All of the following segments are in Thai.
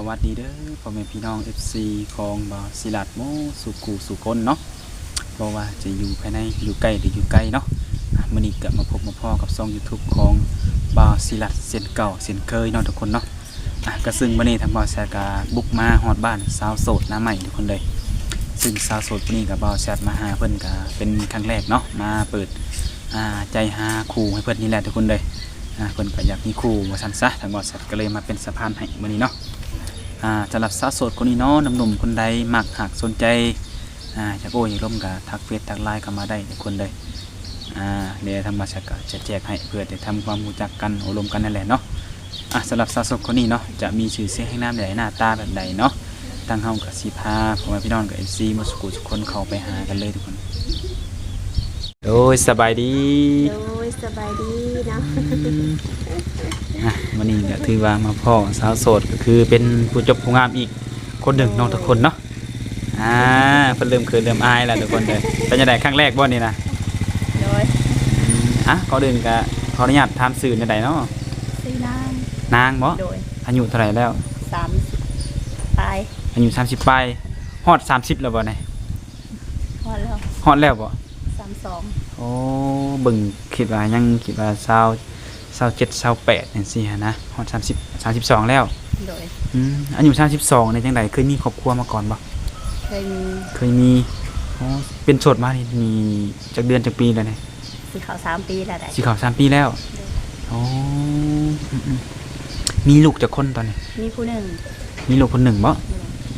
สวัสดีเด้อพ่อแม่พี่น้อง FC ของบาวศิลัดโมสุกูสุคนเนาะเพราะว่าจะอยู่ภายในอยู่ใกล้หรืออยู่ไกลเนาะมื้อนี้ก็มาพบมาพ่อกับช่อง YouTube ของบาวศิลัดเส้นเก่าเส้นเคยเนาะทุกคนเนาะอะก็ซึ่งมื้อนี้ทางบาวแซกาบุกมาฮอดบ้านสาวโสดหน้าใหม่ทุกคนเลย ซึ่งสาวโสดคนนี้กับบาวแซดมาหาเพิ่อนก็เป็นครั้งแรกเนาะมาเปิดใจหาคู่ให้เพิ่อนนี่แหละทุกคนเลยเพิ่อนก็อยากมีคู่ว่าซั่นซะทางบริษัทก็เลยมาเป็นสะพานให้มื้อนี้เนาะ สำหรับสาวโสดคนนี้เนาะหนุ่มๆคนใดมักหากสนใจอ่าอยากโอ้อยากร่วมกับทักเฟซทักไลน์เข้ามาได้ทุกคนเลยอ่าเดี๋ยวทางบริษัทก็จะแจกให้เพื่อได้ทำความรู้จักกันอบรมกันนั่นแหละเนาะอะสำหรับสาวโสดคนนี้เนาะจะมีชื่อเสียงให้น้ำใดหน้าตาแบบใดเนาะทางเฮากับสีพาพ่อแม่พี่น้องกับ FC มาสกูทุกคนเข้าไปหากันเลยทุกคนโอ้ยสบายดีโดยสบายดีเนาะ อะวันนี้ก็ถือว่ามาพ่อสาวโสดก็คือเป็นผู้จบผู้งามอีกคนหนึ่งน้องทุกคนเนาะอ่าเพิ่นเริ่มเคยเริ่มอายแล้วทุกคนเลยเป็นยังไงครั้งแรกบ่นี่นะโดยอืมอะก่อนอื่นก็ขออนุญาตถามสื่อในใดเนาะสีนางนางบ่โดยอายุเท่าไหร่แล้วสามปลายอายุ30ปลายฮอด30แล้วบ่เนี่ยพอแล้วฮอดแล้วบ่สามสองโอ้เบิ่งคิดว่ายังคิดว่า 20 27 28จังซี่หันนะฮอด30 32แล้วโดยอืมอายุ32ในจังไดเคยมีครอบครัวมาก่อนบ่เคยมีเคยมีอ๋อเป็นโสดมานี่มีจากเดือนจากปีแล้วเนี่ยสีขาวสามปีแล้วได้สีขาวสามปีแล้วอ๋ออืมอืมมีลูกจากคนตอนนี้ มีผู้หนึ่งมีลูกคนหนึ่งบ่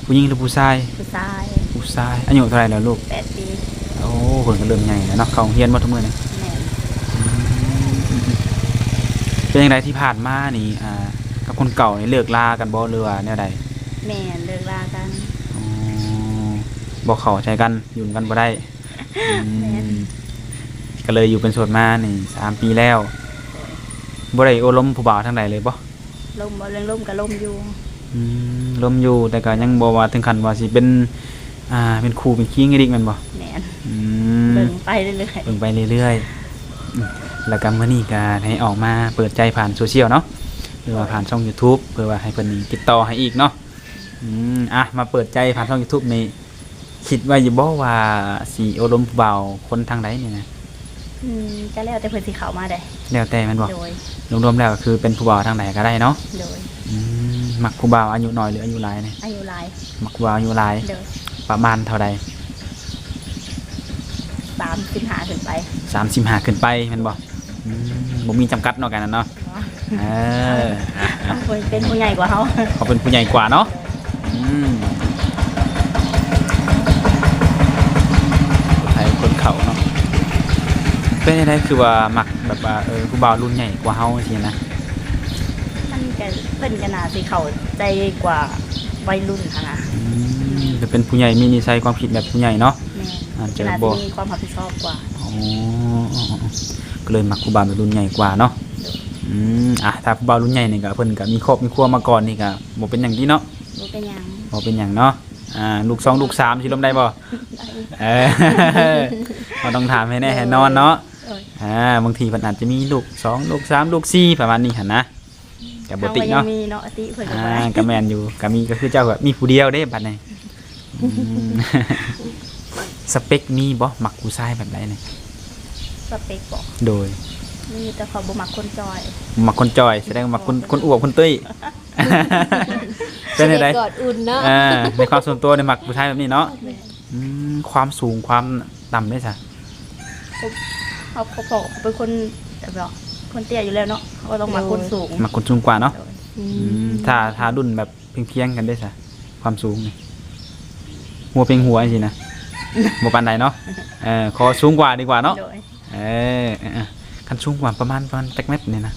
ผู้หญิงหรือผู้ชายผู้ชายผู้ชายอายุเท่าไหร่แล้วลูกแปดปีโอ้คนก็เริ่มใหญ่แล้วเนาะเขาเฮียนมาทุกมื้อนี่แม่น เป็นยังไงที่ผ่านมานี่อ่ากับคนเก่านี่เลิกลากันบ่หรือว่าแนวใดแม่นเลิกลากัน อ๋อบ่เข้าใจกันอยู่กันบ่ได้อืแม่น มก็เลยอยู่เป็นโสดมานี่สามปีแล้วบ่ได้โอลมผู้บ่าวทางใดเลยบ่ลมบ่เรื่องลมกับลมอยู่อืมลมอยู่แต่ก็ยังบ่ว่าถึงขั้นว่าสิเป็นอ่าเป็นครูเป็นขี้งอีดิกแมันบ่แม่นอืม เบิ่งไปเรื่อยเบิ่งไปเรื่อยๆอืม แล้วก็มื้อนี้ก็ให้ออกมาเปิดใจผ่านโซเชียลเนาะหรือว่าผ่านช่อง YouTube เพื่อว่าให้เพิ่นติดต่อให้อีกเนาะอืมอะมาเปิดใจผ่านช่อง YouTube นี่คิดว่าอยู่บ่ว่าสิโอลมผู้บ่าวคนทางใดนี่นะๆอืมก็แล้วแต่เพิ่นสิเข้ามาได้แล้วแต่แมันบ่โดยรวมๆแล้วก็คือเป็นผู้บ่าวทางไหนก็ได้เนาะโดยอืมมักผู้บ่าวอายุน้อยหรืออายุหลายนี่อายุหลายมักผู้บ่าวอายุหลายโดยประมาณเท่าใดสามสิบห้าขึ้นไปสามสิบห้าขึ้นไปแมันบ อกผมมีจำกัดเนาะกันนะเนาะเนาะเอออะอะเพิ่นเป็นผู้ใหญ่กว่าเฮาเขาเป็นผู้ใหญ่กว่าเนาะอืมคนไทยคนเขาเนาะเป็นยังไงคือว่ามักแบบว่าเออผู้บ่าวรุ่นใหญ่กว่าเฮาสินะมันก็เพิ่นก็น่าสิเข้าใจกว่าวัยรุ่นค่ะนะอืมจะเป็นผู้ใหญ่มีนิสัยความคิดแบบผู้ใหญ่เนาะ แม่อาจจะน่าบ่จะมีความรับผิดชอบกว่า อ๋อ ก็เลยมักผู้บ่าวแบบรุ่นใหญ่กว่าเนาะอืมอะถ้าผู้บ่าวรุ่นใหญ่นี่ก็เพิ่นก็มีครอบมีครัวมาก่อนนี่ก็บ่เป็นอย่างที่เนาะบ่เป็นหยังบ่เป็นอย่างเนาะอ่าลูกสองลูกสามสิลมได้บ่เออเราต้องถามให้แน่ให้นอนเนาะเอ้ยอ่าบางทีมันอาจจะมีลูกสองลูกสามลูกสี่ประมาณนี้หั่นนะกับบ่เฮาติก็ยัเนาะงมีเนาะอติเพิ่นก็อ่าบ่ได้ก็แม่นอยู่ก็มีก็คือเจ้าก็มีผู้เดียวเด้บัดนี้อืมสเปคมีบ่มักผู้ชายแบบใดนี่ สเปคบอกโดยมีแต่เขาบ่มักคนจอย มักคนจอยแสดงว่ามักคนคนอ้วกคนตุ้ยเป็นไดกอดอุ่นเนาะอ่าในความส่วนตัวในมักผู้ชายแบบนี้เนาะอืมความสูงความต่ำได้จ้ะเขาเขาบอกเขาเป็นคนแบบว่าคนเตี้ยอยู่แล้วเนาะเขาก็ต้องมักคนสูงมักคนสูงกว่าเนาะอือืมมถ้าถ้ารุ่นแบบเพียงๆกันได้จ้ะความสูงนี่หัวเพียงหัวสินะบ่ปานใดเนาะเออขอสูงกว่าดีกว่าเนาะโดย เออคันสูงกว่าประมาณประมาณจักเม็ดนี่นะ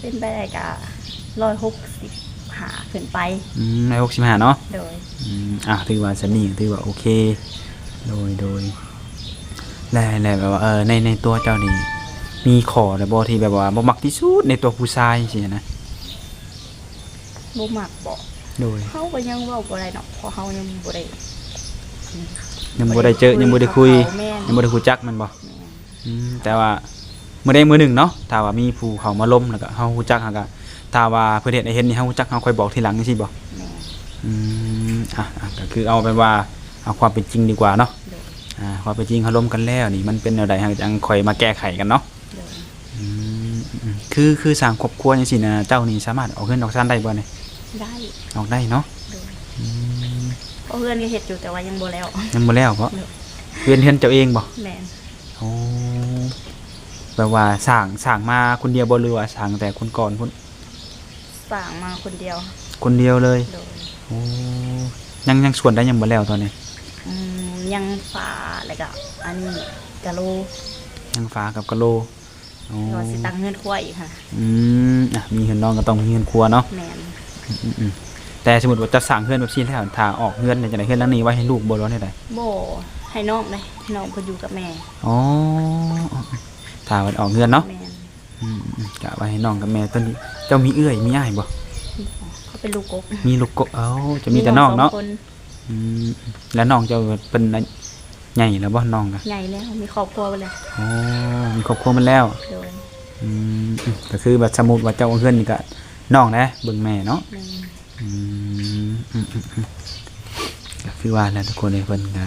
เป็นไปได้กะร้อยหกสิบหาขึ้นไปอืมใน65เนาะโดยอืมอะถือว่าสนี่ถือว่าโอเค โดยโดยแล้วแล้วแบบว่าเออในในตัวเจ้านี่มีขอแต่บ่ที่แบบว่าบ่มักที่สุดในตัวผู้ชายสินะบ่มักบอกโดยเขาก็ยังเว้าบ่ได้เนาะเพราะเขายังบ่ได้ยังบ่ได้เจอยังบ่ได้คุยยังบ่ได้คุยจักมันบ่ อืมแต่ว่ามื้อใดมื้อหนึ่งเนาะถ้าว่ามีผู้เขามาล้มแล้วก็เฮาฮู้จักเฮาก็ถ้าว่าเพิ่นเฮ็ดให้เห็นนี่เฮารู้จักเฮาค่อยบอกทีหลังจังซี่บ่แม่นอืมอะอะก็คือเอาเป็นว่าเอาความเป็นจริงดีกว่าเนาะโดยอ่าความเป็นจริงเขาล้มกันแล้วนี่มันเป็นแนวใดเฮาจังค่อยมาแก้ไขกันเนาะโดยอืมอืมคือคือสร้างครอบครัวจังซี่นะเจ้านี่สามารถออกเงินออกซ่านได้บ่เนี่ยได้ออกได้เนาะโดยอืมเพราะเพื่อนก็เฮ็ดอยู่แต่ว่ายังบ่แล้ว ยังบ่แล้วเพราะเนอะเรียนเฮือนเจ้าเองบ่ แม่นโอ้ แปลว่าสร้างสร้างมาคนเดียวบ่หรือว่าสร้างแต่คนก่อนพุ่นสร้างมาคนเดียวคนเดียวเลยโดยโอ้ยังยังส่วนได้ยังบ่แล้วตอนนี้ อืมยังฟ้าแล้วก็อันนี้กะโลยังฟ้ากับกะโลโอ้รอสิตังเงินครัวอีกค่ะ อืมอะมีเฮือนน้องก็ต้องมีเฮือนครัวเนาะแม่นอืมอืมแต่สมมติว่าจะสั่งเฮือนแบบซี่แล้วถ้าออกเฮือนเนี่ยจะได้เฮือนหลังนี้ไว้ให้ลูกบ่ร้อนได้ไดบ่ให้น้องเลยน้องเพิ่นอยู่กับแม่ อ๋อ ถ้ามันออกเฮือนเนาะแม่นอืมอืมกะไว้ให้น้องกับแม่ต้นนี้เจ้ามีเอื้อยมีอ้ายบ่เขาเป็นลูกกบมีลูกกบเอ้าจะมีแต่น้องเนาะสคนอืมแล้วน้องเจ้าเป็นอันใหญ่แล้วบ่น้องกะใหญ่แล้วมีครอบครัวไปเลยอ๋อมีครอบครัวมันแล้ว โดยอืมอืมก็คือแบบสมมุติว่าเจ้าเอาเฮือนนี่ก็น้องนะเบิ่งแม่เนาะ แม่นอืมอืมอืมอืมก็คือว่าแล้วทุกคนในเพิ่นก็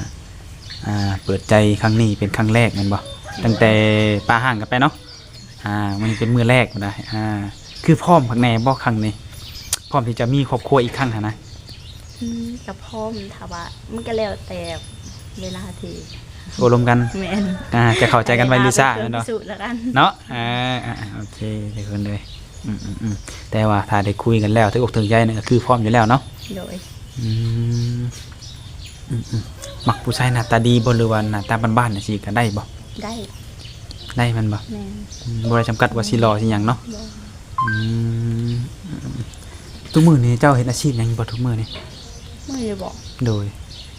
อ่าเปิดใจครั้งนี้เป็นครั้งแรกแม่นบ่ ตั้งแต่ป้าห่างกันไปเนาะอ่ามันเป็นมือแรกบ่ได้อ่าคือพร้อมข้างในบ่ครั้งนี้พร้อมที่จะมีครอบครัวอีกครั้งหั้นนะอืมกับพ่อมนถามว่ามันก็แล้วแต่เวลาที่โอลมกันแม่นอ่าจะเข้าใจกันไว้ลิซ่าเวลแม่นเป็นบ่เครื่องพิสูจน์แล้วกันเนาะอ่าอ่าอ่าโอเคทุกคนเลยอืมอืมอืมแต่ว่าถ้าได้คุยกันแล้วถึงอกถึงใจเนี่ยก็คือพร้อมอยู่แล้วเนาะโดยอืมอืมอืมมักผู้ชายหน้าตาดีบ่หรือว่าหน้าตาบ้านๆน่ะสิก็ได้บ่ ได้ได้มันบ่แม่นอืมบ่ได้จำกัดว่าสิรอสิหยังเนาะบ่อืมอืมทุกมื้อนี้เจ้าเฮ็ดอาชีพหยังบ่ทุกมื้อนี้ไม่ได้บอกโดย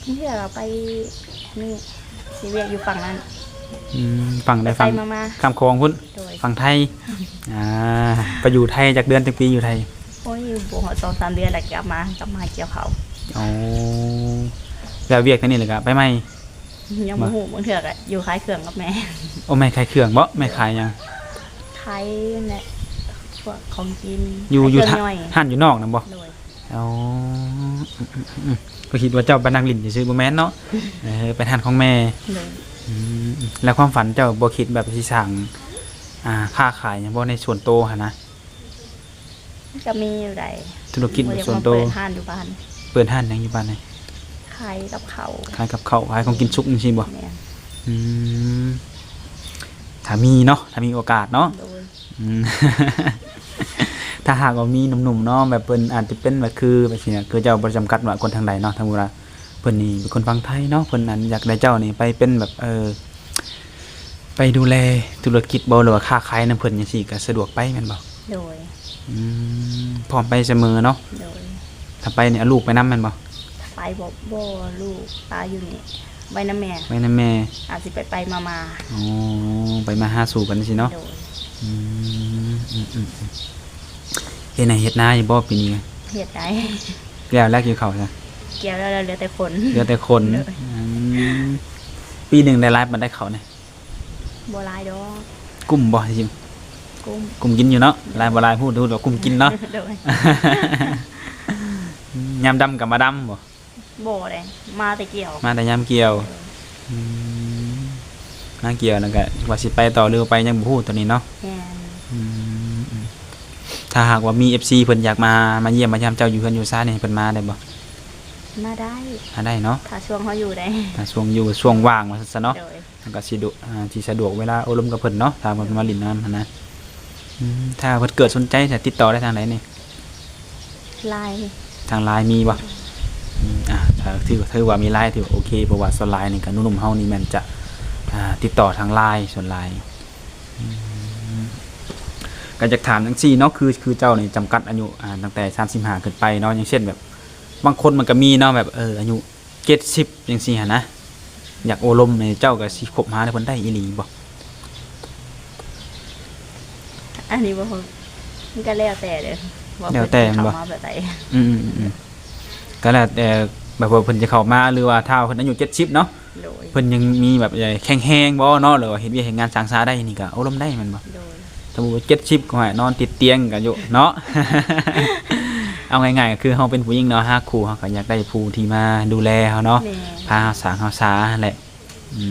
ที่เราไปนี่ซีเวียกอยู่ฝั่งนั้นอืมฟังได้ไปฟังมามาคำคองพุ่นโดยฟังไทยอ่าไปอยู่ไทยจากเดือนจักปีอยู่ไทยโอ้ยอยู่บวกสองสามเดือนแล้วกลับมากลับมาเกี่ยวเขาอ๋อแล้วเวียกนั่นนี่เลยก็ไปไหม ยังโมโหบางเถื่อกอะอยู่คล้ายเครื่องกับแม่โอ้แม่ขายเครื่องบ่แม่ขายหยังคล้ายเนี่ยพวกของกินอยู่ขายอยู่เครื่ทาองย่อยห้านอยู่นอกนํบ่โดยอ๋ออืมอืมอืมก็คิดว่าเจ้าไปนั่งลิ้นซื่อๆบ่แม่นเนาะเออไปทานของแม่ โดยอืมแล้วความฝันเจ้าบ่คิดแบบสิสร้างอ่าค้าขายหยังบ่ในส่วนโตวหั่นนะก็มีอยู่ใดธุรกิจบ่แบบอยากส่วนมาโตวเปิดห้านอยู่บ้านเปิดห้านหยังอยู่บ้านไหนขายกับเขาวขายกับข้าวขายของกินสุกจังซี่บ่เนี่ยอืมถ้ามีเนาะถ้ามีโอกาสเนาะ โดยอืม ถ้าหากว่ามีหนุ่มๆเนาะแบบเพิ่นอาจจะเป็นแบบคือแบบนี้คือเจ้าบ่จำกัดว่าคนทางใดเนาะทางเวลาเพิ่นนี่เป็นคนฟังไทยเนาะเพิ่นอันอยากได้เจ้านี่ไปเป็นแบบเออ ไปดูแลธุรกิจบ่หรือว่าค้าขายนํเพิ่นจังซี่ก็สะดวกไปแม่นบ่โดยอืมพร้อมไปเสมอเนาะโดยถ้าไปเนี่ยเอาลูกไปนํแม่นบ่ ไปบอกบ่ลูกตาอยู่นี่ไว้นะแม่ ไว้นํแม่อาจสิไปไปมามาอ๋อไปมาหาสู่กันสิเนาะโดยอืมอืมอืมอืมเฮ็ดนาเฮ็ดนาอยู่บ่ปีนี้เฮ็ดได้แล้วแลกอยู่เขาซะเกี่ยวแล้วเหลือแต่คน เหลือแต่คนเลยอืมปีหนึ่งได้ไลฟ์มันได้เขาเนี่ยบัวลายดอกกลุ่มบ่จริงกุ้มกลุ่มกินอยู่เนาะไลฟ์บ่ไลฟ์พูดดูดอกกลุ่มกินเนาะ โดยยามดำกับมาดำบ่ บ่เลยมาแต่เกี่ยว มาแต่ยามเกี่ยวอืมมาเกี่ยวแล้วก็ว่าสิไปต่อหรือว่าไปยังบ่ฮู้ตัวนี้เนาะแม่นอืมอืมถ้าหากว่ามี FC เพิ่นอยากมามาเยี่ยมมายามเจ้าอยู่เฮือนอยู่ซ่านี่เพิ่นมาได้บ่มาได้มาได้เนาะถ้าช่วงเขาอยู่ได้ถ้าช่วงอยู่ช่วงว่างว่าซั่นซะเนาะ โดยมันก็สิดุอ่าที่สะดวกเวลาอบรมกับเพิ่นเนาะถ้าเพิ่นมาลินน้ำหั้นนะอืมถ้าเพิ่นเกิดสนใจจะติดต่อได้ทางไหนนี่ลายทางไลน์มีบ่ อืมอ่าถ้าถือถือว่ามีไลน์ถือว่าโอเคเพราะว่าส่วนไลน์นี่ก็หนุ่มๆเฮานี่แม่นจะอ่าติดต่อทางไลน์ส่วนไลน์อืมก็อยากถามจังซี่เนาะคือคือเจ้านี่จำกัดอายุอ่าตั้งแต่35ขึ้นไปเนาะอย่างเช่นแบบ บางคนมันก็มีเนาะแบบเอออายุ70จังซี่หั่นนะอยากโอลมในเจ้าก็สิคบหาได้เพิ่นได้อีหลีบ่อันนี้บ่ฮู้มันก็แล้วแต่เด้อว่าแล้วแต่มันเพิ่นบ่เข้ามาแบบใดอืมอืมอืม ก็แล้วแต่แบบว่าเพิ่นจะเข้ามาหรือว่าถ้าเพิ่นอายุ70เนาะโดยเพิ่นยังมีแบบใหญ่แข็งแรงบ่เนาะหรือว่าเฮ็ดเวียกเฮ็ดงานสร้างสาได้นี่ก็เอารมณ์ได้แมันบ่โดยอสมมุติว่า70ก็ให้นอนติดเตียงกันอยู่เนาะ เอาง่ายๆก็คือเฮาเป็นผู้หญิงเนาะหาครูเฮาก็อยากได้ผู้ที่มาดูแลเฮาเนาะ แม่พาเฮาสร้างเฮาสาแหละอื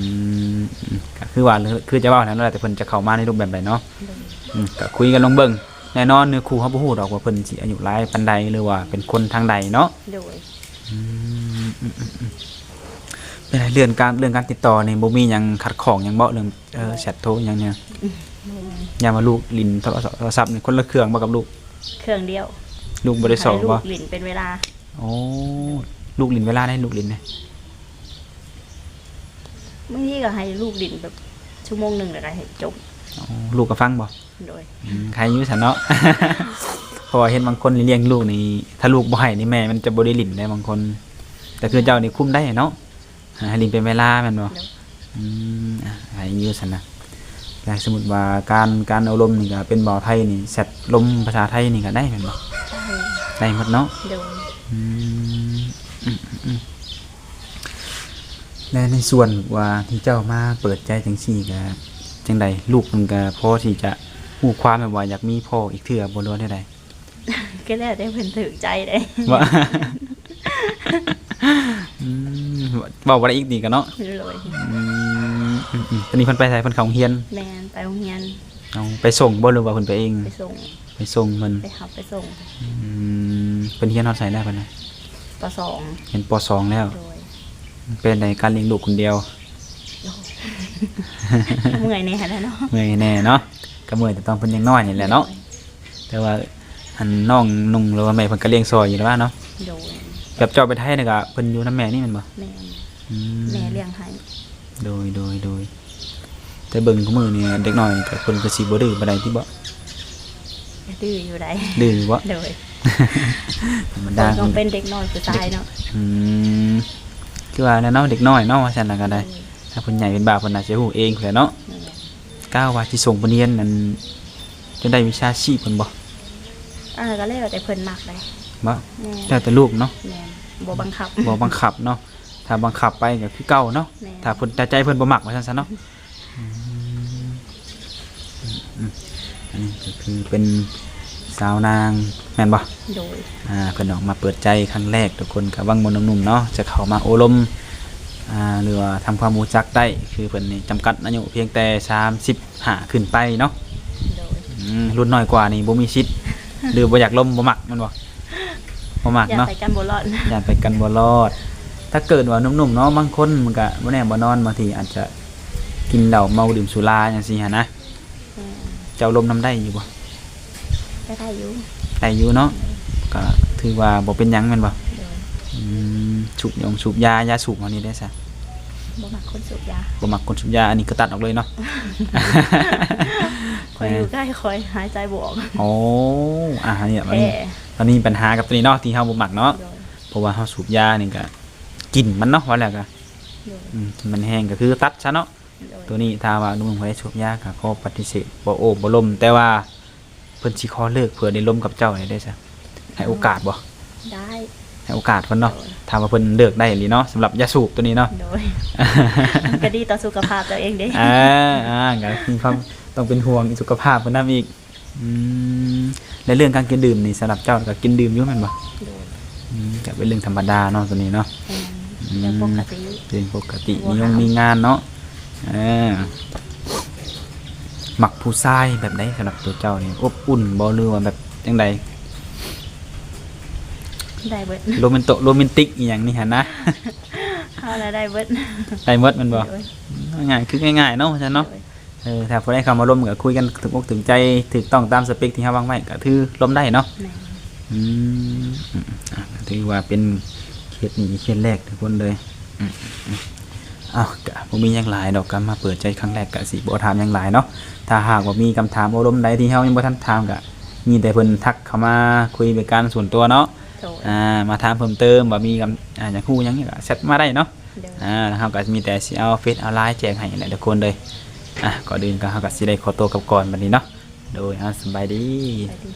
มอืมก็คือว่าคือจะเว้านั่นแหละแต่เพิ่นจะเข้ามาในรูปแบบใดเนาะโดยอืมก็คุยกันลองเบิ่ง แน่นอนเนื้อคู่เฮาบ่ฮู้ดอกว่าเพิ่นสิอายุหลายปานใดหรือว่าเป็นคนทางใดเนาะโดยอืมอืมอืมอืมเป็นไรเรื่องการเรื่องการติดต่อนี่บ่มีหยังขัดข้องหยังบ่เรื่องเออแชทโทรหยังเนี่ยบ่มีอย่ามาลูกลิ้นโทรศัพท์โทรศัพท์นี่คนละเครื่องบ่กับลูกเครื่องเดียวลูกบ่ได้สอนให้ลูบ่กหลินเป็นเวลาโอ้ลูกลิ้นเวลาได้ลูกลิ้นเนี่ยบางทีก็ให้ลูกหลินแบบชั่วโมงหนึงแล้วก็ให้จบอ๋อลูกก็ฟังบ่ โดยอืมใครอยู่ซั่นเนาะ เพราะว่าเห็นบางคนเลี้ยงลูกนี่ถ้าลูกบ่ให้นี่แม่มันจะบ่ได้ลิ้นได้บางคน แต่คือเจ้านี่คุมได้เนาะอ่าให้ลิ้นเป็นเวลาแม่นบ่โดยอืมอะใครอยู่ซั่นนะแต่สมมุติว่าการการเอาลมนี่ก็เป็นบ่อไทยนี่แซดลมภาษาไทยนี่ก็ได้แม่นบ่ใช่ได้หมดเนาะ โดยอืมอืมอืมอืมและในส่วนว่าที่เจ้ามาเปิดใจจังซี่ก็จังใดลูกมันก็พอที่จะ ฮู้ความแบบว่าอยากมีพ่ออีกเทื่อบ่รู้ได้ใดก็แล้วได้เพิ่นถือใจได้ว่าอืมเว้าบ่ได้อีกนี่ก็เนาะโดยอืมอืมอืมตอนนี้เพิ่นไปไสเพิ่นเข้าโรงเรียนแม่นไปโรงเรียนเอาไปส่งบ่หรือว่าเพิ่นไปเองไปส่งไปส่งเพิ่นไปขับไปส่งอืมเพิ่นเรียนฮอดไสแล้วเพิ่นน่ะปสองเรียนป .2 แล้วโดยเป็นในการเลี้ยงลูกคนเดียว เมื่อยในหันแหล้วเนาะเมื่อยแน่เนาะก็เมื่อยแต่ตอนเพิ่นยังน้อยนี่แหละเนาะแต่ว่าอันน้องนุ่งหรือว่าแม่เพิ่นก็เลี้ยงซอยอยู่แล้วว่าเนาะโดยแบบเจ้าไปไทยนี่ก็เพิ่นอยู่นำแม่นี่แม่นบ่แม่นอืแม่เลี้ยงให้โดยโดยโดยแต่เบิ่งของมือนี่เด็กน้อยนี่ก็เพิ่นก็สิบ่ดื้อปานใดที่บ่ดื้ออยู่ใดดื้อบ่โดยธรรมตอดานต้องเป็นเด็กน้อยผู้ชายเนาะอืมคือว่าแนวเนาะเด็กน้อยเนาะว่าซั่นน่ะก็ได้ ถ้าเพิ่นใหญ่เป็นบาปเพิ่นน่าจะฮู้เองแหละเนาะโดยก้าวว่าที่ส่งเพิ่นเรียนนั้นจะได้วิชาชีพเพิ่นบ่อ่าก็แล้วแต่เพิ่นมักเลยบ่แม่นแล้วแต่ลูกเนาะแม่นบ่บังคับ บ่บังคับเนาะถ้าบังคับไปก็คือเก่าเนาะแม่นถ้าเพิ่นแต่ใจเพิ่นบ่มักว่าซั่นซะเนาะอืมอืมอันนี้ก็คือเป็นสาวนางแม่นบ่ โดย อ่าเพิ่นออกมาเปิดใจครั้งแรกทุกคนกับวังมนต์หนุ่มๆเนาะจะเข้ามาโอลมอ่า หรือว่าทำความรู้จักได้คือเพิ่นนี่จำกัดอายุเพียงแต่35ขึ้นไปเนาะโดยอืมรุ่นน้อยกว่านี่บ่มีชิด หรือบ่อยากล้มบ่มักแมันบ่บ่มักอย่าเนาะใส่กันบ่รอดอย่าไปกันบ่รอด ถ้าเกิดว่าหนุ่มๆเนาะบางคนมันก็บ่แน่บ่นอนบางทีอาจจะกินเหล้าเมาดื่มสุราจังซี่หั่นนะแม่นเจ้าลมน้ำได้อยู่บ่ก็ได้อยู่ได้อยู่เนาะก็ถือว่าบ่เป็นหยังแม่นบ่โดยอืม สูบยงสูบยายาสูบอันนี้ได้ซะบ่มักคนสูบยาบ่มักคนสูบยาอันนี้ก็ตัดออกเลยเนาะ คอยอยู่ใกล้คอยหายใจบวกโอ้อะเนี่ยมันแพ้ตอนนี้มีปัญหากับตัวนี้เนาะที่เฮาบ่มักเนาะโดยเพราะว่าเฮาสูบยานี่ก็กลิ่นมันเนาะว่าแล้วก็โดยอืมมันแห้งก็คือตัดซะเนาะโดยตัวนี้ถ้าว่านุ่มคนได้สูบยาก็ขอปฏิเสธบ่โอ้บ่ล้มแต่ว่าเพิ่นสิขอเลิกเพื่อได้ล้มกับเจ้าได้ได้ซะให้โอกาสบ่ได้ ให้โอกาสเพิ่นเนาะโดยถ้าว่าเพิ่นเลิกได้อีหลีเนาะสำหรับยาสูบตัวนี้เนาะ โดยมันก็ดีต่อสุขภาพตัวเองเด้อ่าอ่าก็มีความต้องเป็นห่วงสุขภาพเพิ่นนํอีกอืมและเรื่องการกินดื่มนี่สำหรับเจ้าก็กินดื่มอยู่แม่นบ่โดยอืมก็เป็นเรื่องธรรมดาเนาะตัวนี้เนาะแม่นเรื่องปกติเป็นปกติบ่มีงห้ามมีงานเนาะเออหมักผู้ชายแบบไหนสำหรับตัวเจ้านี่อบอุ่นบ่หรือว่าแบบจังใด ได้เบิดโรแมนโตโรแมนติกอีหยังนี่หั่นนะเอาแล้วได้เบิดได้หมดแมันบ่ โดยง่ายๆคือง่ายๆเนาะฉะนั้นเนาะโดยเออถ้าผู้ใดเข้ามาร่วมก็คุยกันถึงอกถึงใจถูกต้องตามสเปคที่เฮาวางไว้ก็ถือร่วมได้เนาะแม่นอืมอืมอะถือว่าเป็นเคสนี้เคสแรกทุกคนเลยอืมอืมอ้าวกะบ่มีหยังหลายดอกก็มาเปิดใจครั้งแรกกะสิบ่ถามหยังหลายเนาะถ้าหากว่ามีคำถามอารมณ์ใดที่เฮายังบ่ทันถามก็มีแต่เพิ่นทักเข้ามาคุยเป็นการส่วนตัวเนาะ โดย อ่ามาถามเพิ่มเติมว่ามีคำอ่าอยากฮู้หยังก็แชทมาได้เนาะ โดย อ่าแล้วเฮาก็มีแต่สิเอาเฟซเอาไลน์แจกให้แหละทุกคนเลยอะก่อนอื่นก็เฮาก็สิได้ขอตัวกลับก่อนบัดนี้เนาะโดยอ่าสบายดี ไปดี